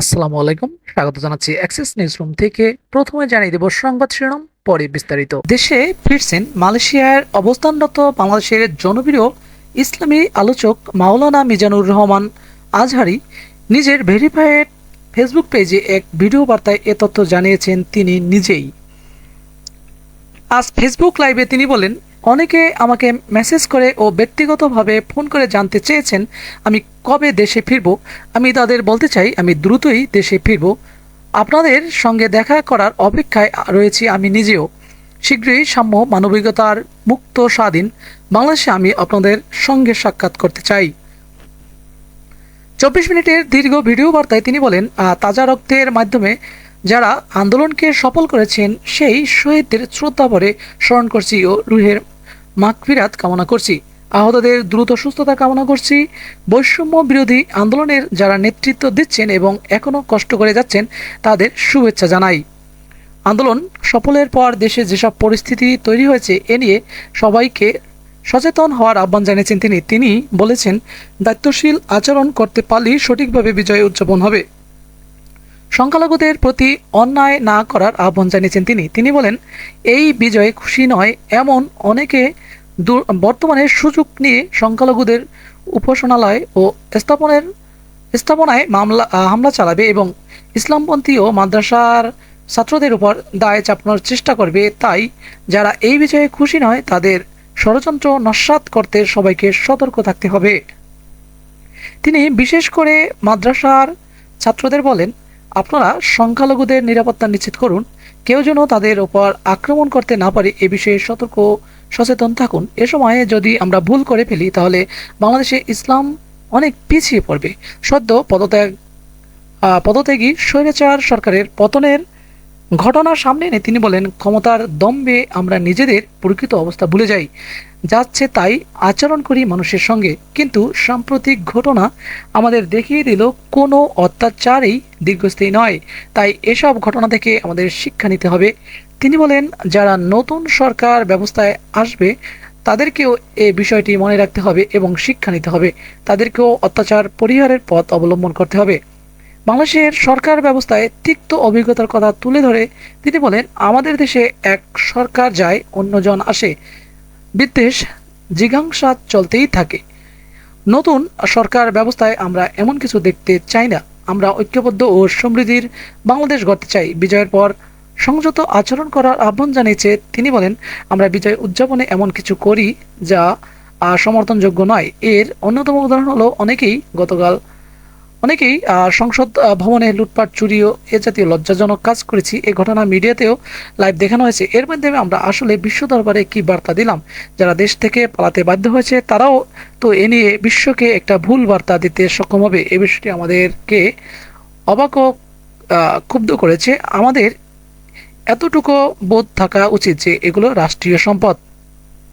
আসসালামু আলাইকুম। স্বাগত জানাচ্ছি অ্যাক্সেস নিউজ রুম থেকে। প্রথমে জানিয়ে দেব সংবাদ শিরোনাম, পরে বিস্তারিত। দেশে ফিরছেন মালয়েশিয়ার অবস্থানরত বাংলাদেশের জনপ্রিয় ইসলামী আলোচক মাওলানা মিজানুর রহমান আজহারি নিজের ভেরিফাইড ফেসবুক পেজে এক ভিডিও বার্তায় এ তথ্য জানিয়েছেন তিনি নিজেই। আজ ফেসবুক লাইভে তিনি বলেন, অনেকে আমাকে মেসেজ করে ও ব্যক্তিগতভাবে ফোন করে জানতে চেয়েছেন। আমি কবে দেশে ফিরব? আমি তাদের বলতে চাই, আমি দ্রুতই দেশে ফিরব। আপনাদের সঙ্গে দেখা করার অপেক্ষায় রয়েছি আমি নিজেও। শীঘ্রই সাম্য মানবিকতার মুক্ত স্বাধীন বাংলাদেশে আমি আপনাদের সঙ্গে সাক্ষাৎ করতে চাই। চব্বিশ মিনিটের দীর্ঘ ভিডিও বার্তায় তিনি বলেন তাজা রক্তের মাধ্যমে যারা আন্দোলনকে সফল করেছেন, সেই শহীদদের শ্রদ্ধা ভরে স্মরণ করছি ও রুহের মাগফিরাত কামনা করছি। আহতদের দ্রুত সুস্থতা কামনা করছি। বৈষম্য বিরোধী আন্দোলনের যারা নেতৃত্ব দিচ্ছেন এবং এখনও কষ্ট করে যাচ্ছেন, তাদের শুভেচ্ছা জানাই। আন্দোলন সফলের পর দেশে যেসব পরিস্থিতি তৈরি হয়েছে, এ নিয়ে সবাইকে সচেতন হওয়ার আহ্বান জানিয়েছেন তিনি। তিনি বলেছেন, দায়িত্বশীল আচরণ করতে পারলেই সঠিকভাবে বিজয় উদযাপন হবে। সংখ্যালঘুদের প্রতি অন্যায় না করার আহ্বান জানিয়েছেন তিনি। তিনি বলেন, এই বিজয়ে খুশি নয়, এমন অনেকে বর্তমানে সুযোগ নিয়ে সংখ্যালঘুদের উপাসনালয় ও স্থাপনের স্থাপনায় মামলা হামলা চালাবে এবং ইসলামপন্থী ও মাদ্রাসার ছাত্রদের উপর দায় চাপানোর চেষ্টা করবে। তাই যারা এই বিষয়ে খুশি নয়, তাদের ষড়যন্ত্র নস্বাত করতে সবাইকে সতর্ক থাকতে হবে। তিনি বিশেষ করে মাদ্রাসার ছাত্রদের বলেন, আপনারা সংখ্যালঘুদের নিরাপত্তা নিশ্চিত করুন। কেউ যেন তাদের ওপর আক্রমণ করতে না পারে, এ বিষয়ে সতর্ক সচেতন থাকুন। এ সময়ে যদি আমরা ভুল করে ফেলি, তাহলে বাংলাদেশে ইসলাম অনেক পিছিয়ে পড়বে। সদ্য পদত্যাগ পদত্যাগী স্বৈরাচার সরকারের পতনের ঘটনার সামনে এনে তিনি বলেন, ক্ষমতার দম্বে আমরা নিজেদের প্রকৃত অবস্থা ভুলে যাই। যাচ্ছে তাই আচরণ করি মানুষের সঙ্গে। কিন্তু সাম্প্রতিক ঘটনা আমাদের দেখিয়ে দিল, কোনো অত্যাচারই দীর্ঘস্থায়ী নয়। তাই এসব ঘটনা থেকে আমাদের শিক্ষা নিতে হবে। তিনি বলেন, যারা নতুন সরকার ব্যবস্থায় আসবে, তাদেরকেও এ বিষয়টি মনে রাখতে হবে এবং শিক্ষা নিতে হবে। তাদেরকেও অত্যাচার, পরিহারের পথ অবলম্বন করতে হবে। বাংলাদেশের সরকার ব্যবস্থায় তিক্ত অভিজ্ঞতার কথা তুলে ধরে তিনি বলেন, আমাদের দেশে এক সরকার যায়, অন্যজন আসে। বিদ্বেষ জিজ্ঞাসা চলতেই থাকে। নতুন সরকার ব্যবস্থায় আমরা এমন কিছু দেখতে চাই না। আমরা ঐক্যবদ্ধ ও সমৃদ্ধির বাংলাদেশ গড়তে চাই। বিজয়ের পর সংযত আচরণ করার আহ্বান জানিয়েছে। তিনি বলেন, আমরা বিজয় উদযাপনে এমন কিছু করি যা সমর্থনযোগ্য নয়। এর অন্যতম উদাহরণ হলো অনেকেই গতকাল অনেকেই সংসদ ভবনে লুটপাট, চুরি ও এ জাতীয় লজ্জাজনক কাজ করেছি। এ ঘটনা মিডিয়াতেও লাইভ দেখানো হয়েছে। এর মাধ্যমে আমরা আসলে বিশ্ব দরবারে কি বার্তা দিলাম? যারা দেশ থেকে পালাতে বাধ্য হয়েছে, তারাও তো এ নিয়ে বিশ্বকে একটা ভুল বার্তা দিতে সক্ষম হবে। এ বিষয়টি আমাদেরকে অবাক ক্ষুব্ধ করেছে। আমাদের এতটুকু বোধ থাকা উচিত যে এগুলো রাষ্ট্রীয় সম্পদ।